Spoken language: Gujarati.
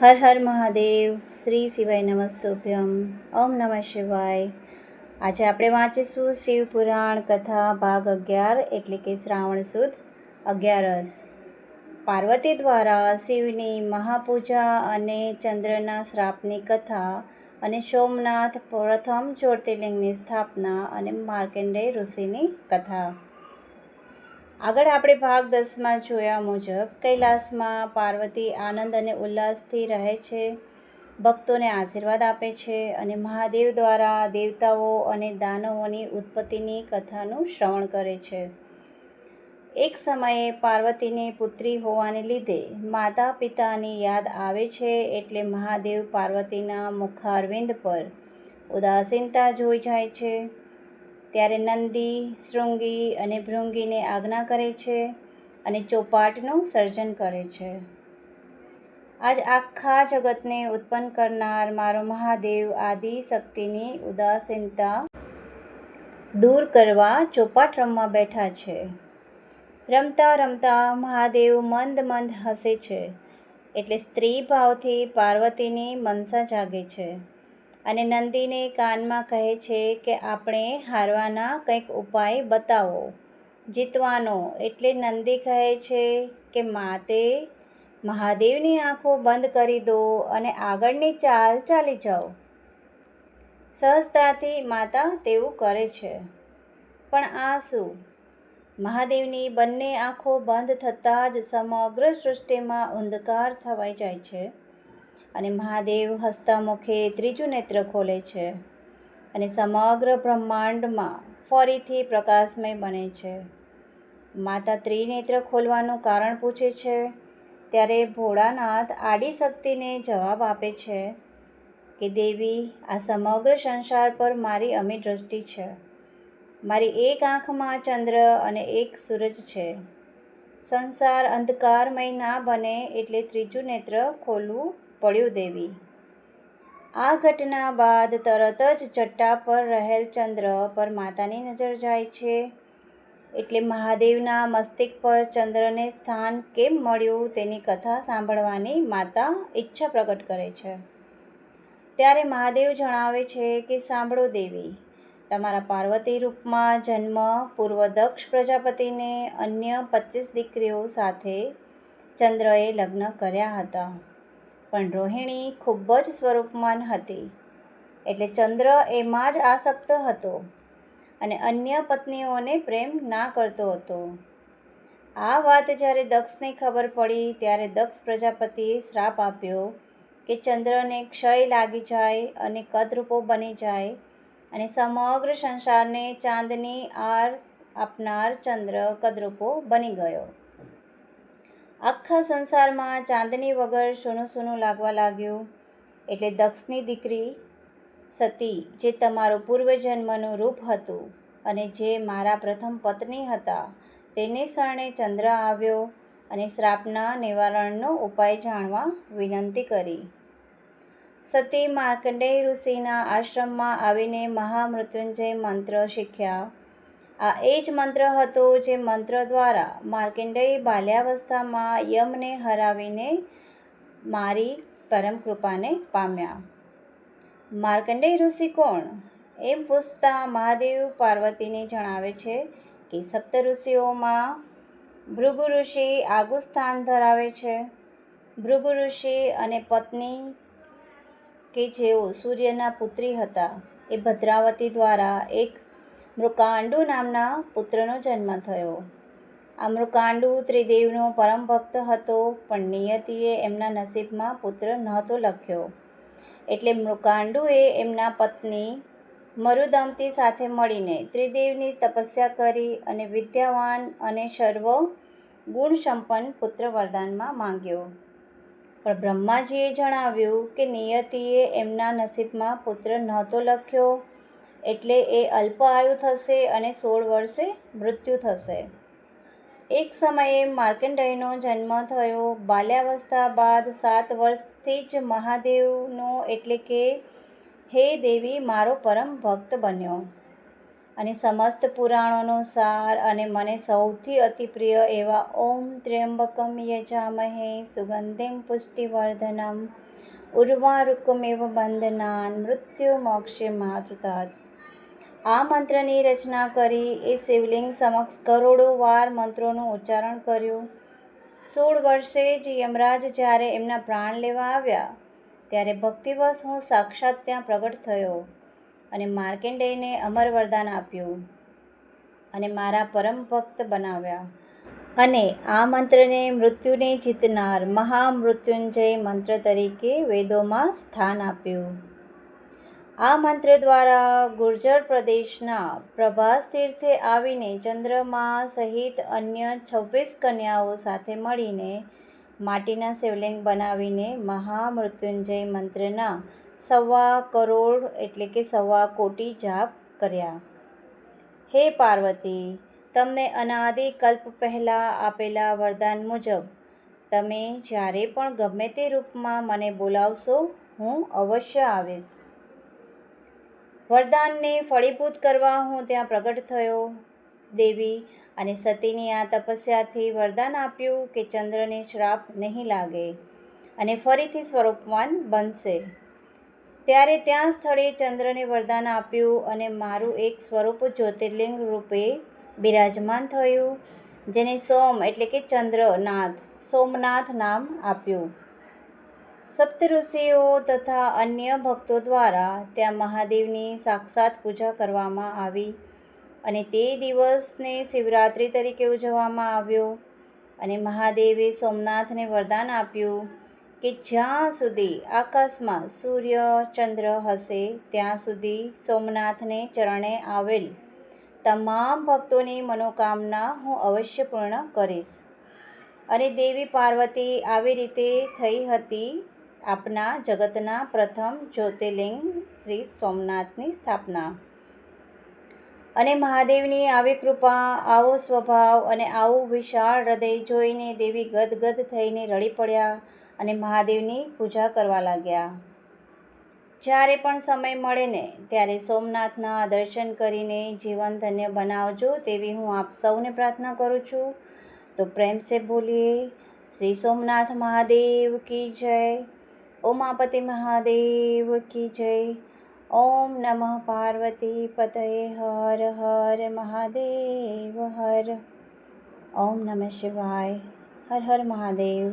હર હર મહાદેવ, શ્રી શિવાય નમસ્તુભ્યમ. ઓમ નમઃ શિવાય. આજે આપણે વાંચીશું શિવ પુરાણ કથા ભાગ અગિયાર, એટલે કે શ્રાવણ સુદ અગિયારસ. પાર્વતી દ્વારા શિવની મહાપૂજા અને ચંદ્રના શ્રાપની કથા અને સોમનાથ પ્રથમ જ્યોતિર્લિંગની સ્થાપના અને માર્કંડેય ઋષિની કથા. આગળ આપણે ભાગ દસમાં જોયા મુજબ, કૈલાસમાં પાર્વતી આનંદ અને ઉલ્લાસથી રહે છે, ભક્તોને આશીર્વાદ આપે છે અને મહાદેવ દ્વારા દેવતાઓ અને દાનવોની ઉત્પત્તિની કથાનું શ્રવણ કરે છે. એક સમયે પાર્વતીની પુત્રી હોવાને લીધે માતા પિતાની યાદ આવે છે એટલે મહાદેવ પાર્વતીના મુખારવિંદ પર ઉદાસીનતા જોઈ જાય છે. ત્યારે નંદી, શૃંગી અને ભૃંગીને આજ્ઞા કરે છે અને ચોપાટનું સર્જન કરે છે. આજ આખા જગતને ઉત્પન્ન કરનાર મારો મહાદેવ આદિ શક્તિની ઉદાસીનતા દૂર કરવા ચોપાટ રમવા બેઠા છે. રમતા રમતા મહાદેવ મંદ મંદ હસે છે, એટલે સ્ત્રી ભાવથી પાર્વતીની મનસા જાગે છે. અને નંદીને કાનમાં કહે છે કે આપણે હારવાના કંઈક ઉપાય બતાવો. જીતવાનો, એટલે નંદી કહે છે કે, માતે, મહાદેવની આંખો બંધ કરી દો અને આગળની ચાલ ચાલી જાઓ. સહજતાથી માતા તેવું કરે છે. પણ આ શું? મહાદેવની બંને આંખો બંધ થતાં જ સમગ્ર સૃષ્ટિમાં અંધકાર થવાઈ જાય છે. અને મહાદેવ હસ્તમુખે ત્રીજું નેત્ર ખોલે છે અને સમગ્ર બ્રહ્માંડમાં ફરીથી પ્રકાશમય બને છે. માતા ત્રિનેત્ર ખોલવાનું કારણ પૂછે છે, ત્યારે ભોળાનાથ આડી શક્તિને જવાબ આપે છે કે, દેવી, આ સમગ્ર સંસાર પર મારી અમી દ્રષ્ટિ છે. મારી એક આંખમાં ચંદ્ર અને એક સૂરજ છે. સંસાર અંધકારમય ના બને એટલે ત્રીજું નેત્ર ખોલવું પડ્યું દેવી. આ ઘટના બાદ તરત જ ચટ્ટા પર રહેલ ચંદ્ર પર માતાની નજર જાય છે. એટલે મહાદેવના મસ્તિષ્ક પર ચંદ્રને સ્થાન કેમ મળ્યું તેની કથા સાંભળવાની માતા ઈચ્છા પ્રગટ કરે છે. ત્યારે મહાદેવ જણાવે છે કે, સાંભળો દેવી, તમારા પાર્વતી રૂપમાં જન્મ પૂર્વ દક્ષ પ્રજાપતિને અન્ય પચીસ દીકરીઓ સાથે ચંદ્રએ લગ્ન કર્યા હતા. પણ રોહિણી ખૂબ જ સ્વરૂપમાન હતી. એટલે ચંદ્ર એમાં જ આસક્ત હતો અને અન્ય પત્નીઓને પ્રેમ ના કરતો હતો. આ વાત જ્યારે દક્ષને ખબર પડી, ત્યારે દક્ષ પ્રજાપતિએ શ્રાપ આપ્યો કે ચંદ્રને ક્ષય લાગી જાય અને કદરૂપો બની જાય અને સમગ્ર સંસારને ચાંદની આર આપનાર ચંદ્ર કદરૂપો બની ગયો. આખા સંસારમાં ચાંદની વગર સૂનું સૂનું લાગવા લાગ્યું. એટલે દક્ષની દીકરી સતી, જે તમારો પૂર્વજન્મનું રૂપ હતું અને જે મારા પ્રથમ પત્ની હતા, તેને શરણે ચંદ્ર આવ્યો અને શ્રાપના નિવારણનો ઉપાય જાણવા વિનંતી કરી. સતી માર્કંડેય ઋષિના આશ્રમમાં આવીને મહામૃત્યુંજય મંત્ર શીખ્યા. આ એ જ મંત્ર હતો જે મંત્ર દ્વારા માર્કંડેય બાલ્યાવસ્થામાં યમને હરાવીને મારી પરમ કૃપાને પામ્યા. માર્કંડેય ઋષિ કોણ? એમ પૂછતા મહાદેવ પાર્વતીને જણાવે છે કે સપ્ત ઋષિઓમાં ભૃગુ ઋષિ આગું સ્થાન ધરાવે છે. ભૃગુ ઋષિ અને પત્ની કે જેઓ સૂર્યના પુત્રી હતા, એ ભદ્રાવતી દ્વારા એક મૃકાંડુ નામના પુત્રનો જન્મ થયો. આ મૃકાંડુ ત્રિદેવનો પરમ ભક્ત હતો, પણ નિયતિએ એમના નસીબમાં પુત્ર નહોતો લખ્યો. એટલે મૃકાંડુએ એમના પત્ની મરુદમતી સાથે મળીને ત્રિદેવની તપસ્યા કરી અને વિદ્યાવાન અને સર્વ ગુણસંપન્ન પુત્ર વરદાનમાં માંગ્યો. પણ બ્રહ્માજીએ જણાવ્યું કે નિયતિએ એમના નસીબમાં પુત્ર નહોતો લખ્યો એટલે એ અલ્પ આયુ થશે અને સોળ વર્ષે મૃત્યુ થશે. એક સમયે માર્કંડેયનો જન્મ થયો. બાલ્યાવસ્થા બાદ સાત વર્ષથી જ મહાદેવનો એટલે કે હે દેવી મારો પરમ ભક્ત બન્યો. અને સમસ્ત પુરાણોનો સાર અને મને સૌથી અતિપ્રિય એવા ઓમ ત્ર્યંબકમ યજામહે સુગંધિમ પુષ્ટિવર્ધનમ. ઉર્વારુકમેવ બંધનાન મૃત્યુ મોક્ષે માતૃતાત. આ મંત્રની રચના કરી એ શિવલિંગ સમક્ષ કરોડો વાર મંત્રોનું ઉચ્ચારણ કર્યું. સોળ વર્ષે જ યમરાજ જ્યારે એમના પ્રાણ લેવા આવ્યા, ત્યારે ભક્તિવશ હું સાક્ષાત ત્યાં પ્રગટ થયો અને માર્કેન્ડેયને અમર વરદાન આપ્યું અને મારા પરમ ભક્ત બનાવ્યા. અને આ મંત્રને મૃત્યુને જીતનાર મહામૃત્યુંજય મંત્ર તરીકે વેદોમાં સ્થાન આપ્યું. આ મંત્ર દ્વારા ગુર્જર પ્રદેશના પ્રભાસ તીર્થે આવીને ચંદ્રમા સહિત અન્ય છવ્વીસ કન્યાઓ સાથે મળીને માટીના શિવલિંગ બનાવીને મહામૃત્યુંજય મંત્રના સવા કરોડ એટલે કે સવા કોટી જાપ કર્યા. હે પાર્વતી, તમને અનાદિ કલ્પ પહેલાં આપેલા વરદાન મુજબ, તમે જ્યારે પણ ગમે તે રૂપમાં મને બોલાવશો, હું અવશ્ય આવીશ. વરદાનને ફળીભૂત કરવા હું ત્યાં પ્રગટ થયો. દેવી અને સતીની આ તપસ્યાથી વરદાન આપ્યું કે ચંદ્રને શ્રાપ નહીં લાગે અને ફરીથી સ્વરૂપવાન બનશે. ત્યારે ત્યાં સ્થળે ચંદ્રને વરદાન આપ્યું અને મારું એક સ્વરૂપ જ્યોતિર્લિંગ રૂપે બિરાજમાન થયું, જેને સોમ એટલે કે ચંદ્રનાથ સોમનાથ નામ આપ્યું. સપ્તઋષિઓ તથા અન્ય ભક્તો દ્વારા ત્યાં મહાદેવની સાક્ષાત પૂજા કરવામાં આવી અને તે દિવસને શિવરાત્રિ તરીકે ઉજવવામાં આવ્યો અને મહાદેવે સોમનાથને વરદાન આપ્યું કે જ્યાં સુધી આકાશમાં સૂર્ય, ચંદ્ર હશે, ત્યાં સુધી સોમનાથને ચરણે આવેલ તમામ ભક્તોની મનોકામના હું અવશ્ય પૂર્ણ કરીશ. અને દેવી પાર્વતી આવી રીતે થઈ હતી આપના જગતના પ્રથમ જ્યોતિર્લિંગ શ્રી સોમનાથની સ્થાપના. અને મહાદેવની આવી કૃપા, આવો સ્વભાવ અને આવું વિશાળ હૃદય જોઈને દેવી ગદગદ થઈને રડી પડ્યા અને મહાદેવની પૂજા કરવા લાગ્યા. જ્યારે પણ સમય મળે ને ત્યારે સોમનાથના દર્શન કરીને જીવન ધન્ય બનાવજો તેવી હું આપ સૌને પ્રાર્થના કરું છું. તો પ્રેમ સે બોલીએ, શ્રી સોમનાથ મહાદેવ કી જય. ઉમાપતિ મહાદેવ કી જય. ઓમ નમઃ પાર્વતી પતયે હર હર મહાદેવ હર. ઓમ નમઃ શિવાય. હર હર મહાદેવ.